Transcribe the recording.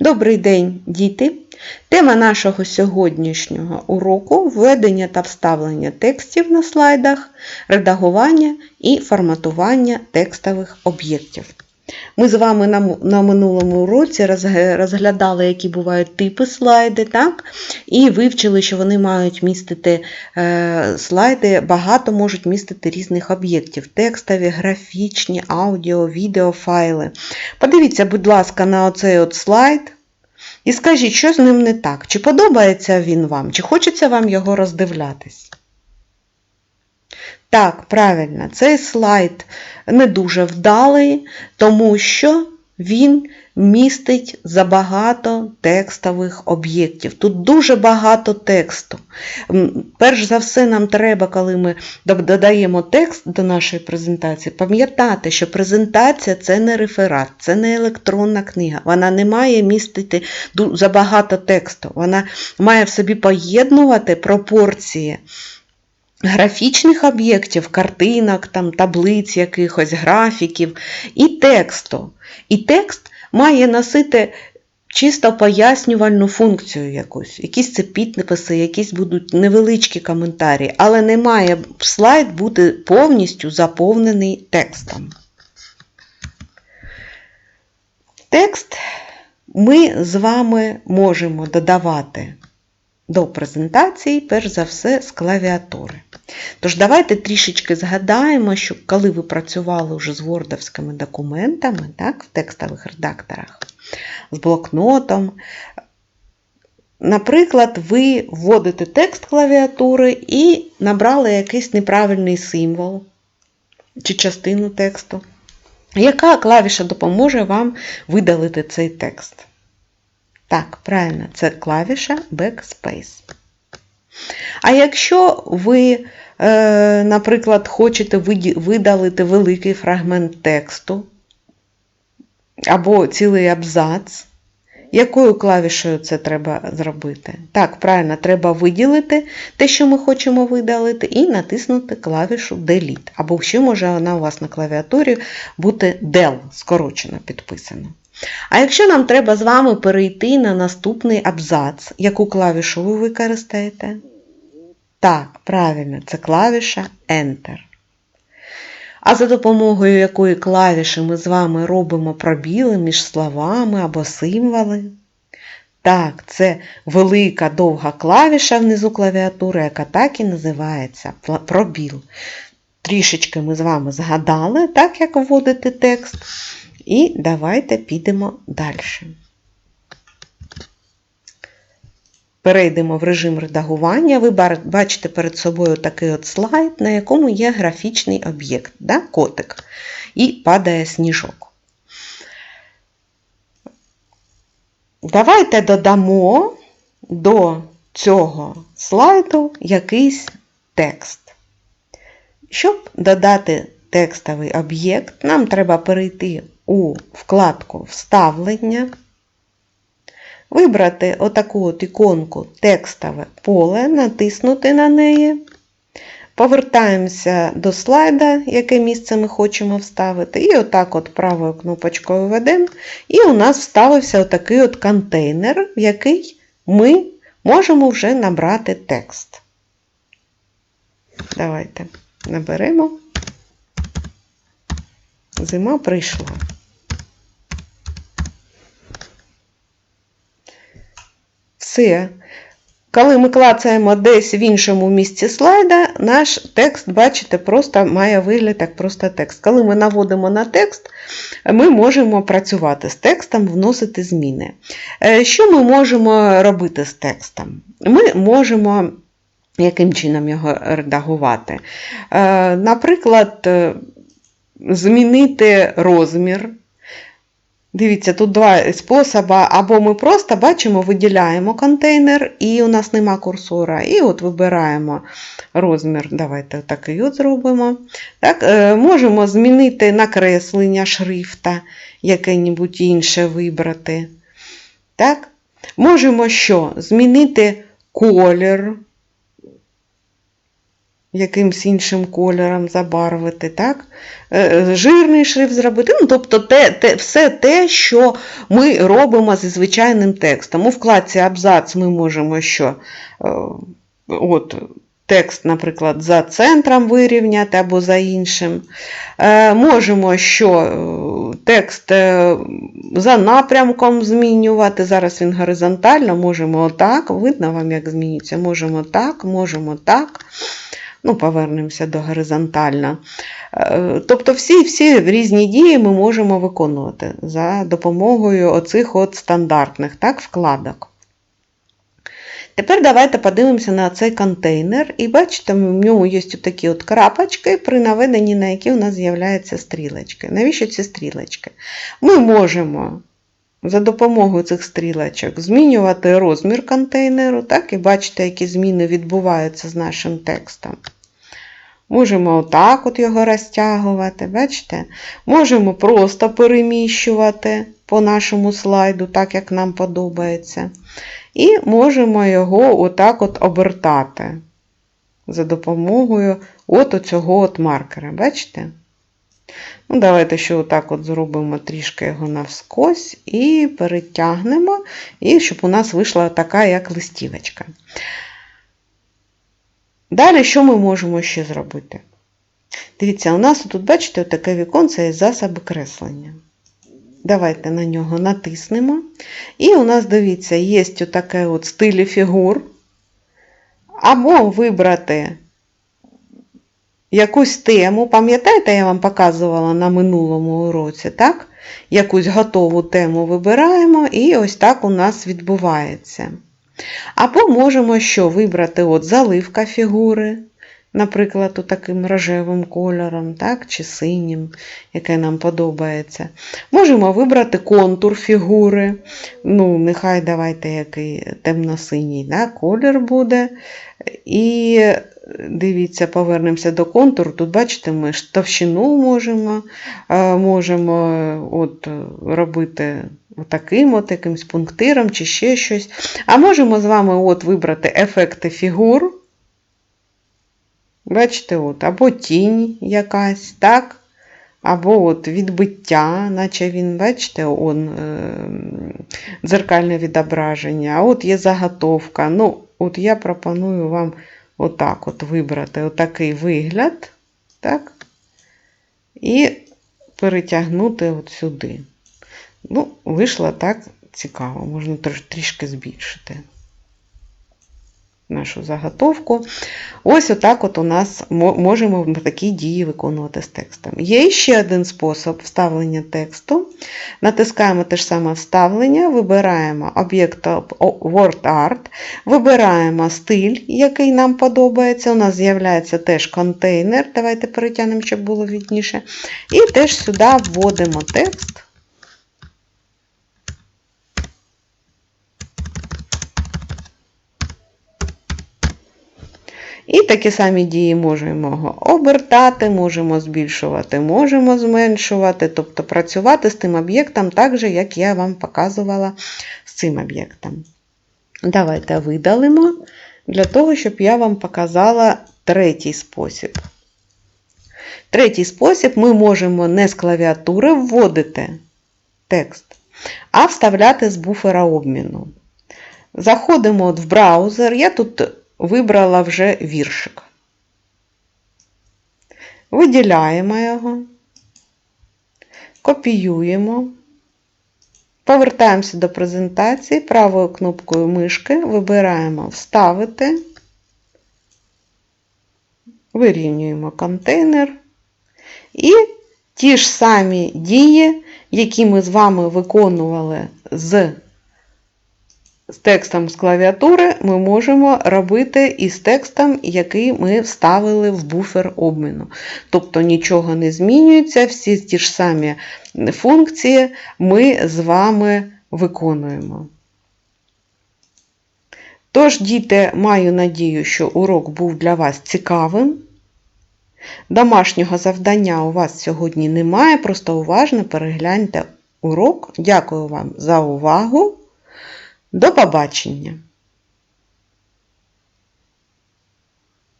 Добрий день, діти! Тема нашого сьогоднішнього уроку введення та вставлення текстів на слайдах, редагування і форматування текстових об'єктів. Ми з вами на, на минулому уроці розглядали, які бувають типи слайди, так? і вивчили, що вони мають містити е, слайди, багато можуть містити різних об'єктів: текстові, графічні, аудіо, відео, файли. Подивіться, будь ласка, на оцей от слайд. І скажіть, що з ним не так? Чи подобається він вам, чи хочеться вам його роздивлятись? Так, правильно, цей слайд не дуже вдалий, тому що він містить забагато текстових об'єктів. Тут дуже багато тексту. Перш за все, нам треба, коли ми додаємо текст до нашої презентації, пам'ятати, що презентація це не реферат, це не електронна книга. Вона не має містити забагато тексту. Вона має в собі поєднувати пропорції графічних об'єктів, картинок, там, таблиць якихось, графіків і тексту. І текст має носити чисто пояснювальну функцію якусь. Якісь це підписи, якісь будуть невеличкі коментарі, але не має слайд бути повністю заповнений текстом. Текст ми з вами можемо додавати до презентації, перш за все, з клавіатури. Тож давайте трішечки згадаємо, що коли ви працювали вже з вордовськими документами, так, в текстових редакторах, з блокнотом, наприклад, ви вводите текст клавіатури і набрали якийсь неправильний символ чи частину тексту. Яка клавіша допоможе вам видалити цей текст? Так, правильно, це клавіша Backspace. А якщо ви, е, наприклад, хочете видалити великий фрагмент тексту або цілий абзац, якою клавішею це треба зробити? Так, правильно, треба виділити те, що ми хочемо видалити, і натиснути клавішу Delete. Або ще може вона у вас на клавіатурі бути Del, скорочено підписано. А якщо нам треба з вами перейти на наступний абзац, яку клавішу ви використаєте? Так, правильно, це клавіша Enter. А за допомогою якої клавіші ми з вами робимо пробіли між словами або символи? Так, це велика довга клавіша внизу клавіатури, яка так і називається пробіл. Трішечки ми з вами згадали, так як вводити текст. І давайте підемо далі. Перейдемо в режим редагування. Ви бачите перед собою такий от слайд, на якому є графічний об'єкт, да? котик, і падає сніжок. Давайте додамо до цього слайду якийсь текст. Щоб додати текстовий об'єкт, нам треба перейти у вкладку Вставлення, вибрати отаку от іконку текстове поле, натиснути на неї. Повертаємося до слайда, яке місце ми хочемо вставити, і отак от правою кнопочкою ведемо. І у нас вставився отакий от контейнер, в який ми можемо вже набрати текст. Давайте наберемо. Зима прийшла. Все. Коли ми клацаємо десь в іншому місці слайда, наш текст, бачите, просто має вигляд як просто текст. Коли ми наводимо на текст, ми можемо працювати з текстом, вносити зміни. Е, Що ми можемо робити з текстом? Ми можемо яким чином його редагувати? Е, Наприклад, е, змінити розмір. Дивіться, тут два способи. Або ми просто бачимо, виділяємо контейнер, і у нас нема курсора. І от вибираємо розмір. Давайте такий от зробимо. Так, е, Можемо змінити накреслення шрифта, яке-небудь інше вибрати. Так? Можемо що? Змінити колір. Якимсь іншим кольором забарвити, так? Е, жирний шрифт зробити. Ну, тобто те, те, все те, що ми робимо зі звичайним текстом. У вкладці абзац ми можемо що? Е, От, текст, наприклад, за центром вирівняти або за іншим. Е, Можемо що е, текст е, за напрямком змінювати. Зараз він горизонтально, можемо отак. Видно вам, як змінюється? Можемо так, можемо так. Ну, повернемося до горизонтально. Е, Тобто всі, всі різні дії ми можемо виконувати за допомогою оцих от стандартних так, вкладок. Тепер давайте подивимося на цей контейнер. І бачите, в ньому є такі от крапочки, при наведенні на які у нас з'являються стрілочки. Навіщо ці стрілочки? Ми можемо за допомогою цих стрілочок змінювати розмір контейнеру, так, і бачите, які зміни відбуваються з нашим текстом. Можемо отак от його розтягувати, бачите? Можемо просто переміщувати по нашому слайду, так як нам подобається. І можемо його отак от обертати за допомогою от цього от маркера. Бачите? Ну, Давайте ще отак от зробимо трішки його навскось і перетягнемо, і щоб у нас вийшла така, як листівочка. Далі, що ми можемо ще зробити? Дивіться, у нас тут, бачите, таке віконце є засоби креслення. Давайте на нього натиснемо. І у нас, дивіться, є таке от стилі фігур. Або вибрати якусь тему. Пам'ятаєте, я вам показувала на минулому уроці, так? Якусь готову тему вибираємо, і ось так у нас відбувається. Або можемо що вибрати от заливка фігури, наприклад, таким рожевим кольором, так, чи синім, яке нам подобається. Можемо вибрати контур фігури. Ну, нехай давайте який темно-синій да, колір буде. І дивіться, повернемося до контуру. Тут, бачите, ми ж товщину можемо, можемо от, робити таким от якимсь пунктиром чи ще щось. А можемо з вами от вибрати ефекти фігур. Бачите, от, або тінь якась, так? Або от відбиття, наче він, бачите, он, е, дзеркальне відображення. А от є заготовка. Ну, от я пропоную вам отак от вибрати отакий вигляд, так? І перетягнути от сюди. Ну, вийшло так цікаво, можна трішки збільшити нашу заготовку. Ось отак от у нас можемо такі дії виконувати з текстом. Є ще один спосіб вставлення тексту. Натискаємо те ж саме вставлення, вибираємо об'єкт WordArt, вибираємо стиль, який нам подобається. У нас з'являється теж контейнер. Давайте перетягнемо, щоб було відніше. І теж сюди вводимо текст. І такі самі дії можемо обертати, можемо збільшувати, можемо зменшувати, тобто працювати з тим об'єктом так же, як я вам показувала з цим об'єктом. Давайте видалимо для того, щоб я вам показала третій спосіб. Третій спосіб ми можемо не з клавіатури вводити текст, а вставляти з буфера обміну. Заходимо от в браузер. Я тут вибрала вже віршик. Виділяємо його, копіюємо, повертаємося до презентації, правою кнопкою мишки вибираємо Вставити, вирівнюємо контейнер і ті ж самі дії, які ми з вами виконували з з текстом з клавіатури ми можемо робити із текстом, який ми вставили в буфер обміну. Тобто нічого не змінюється, всі ті ж самі функції ми з вами виконуємо. Тож, діти, маю надію, що урок був для вас цікавим. Домашнього завдання у вас сьогодні немає, просто уважно перегляньте урок. Дякую вам за увагу! До побачення!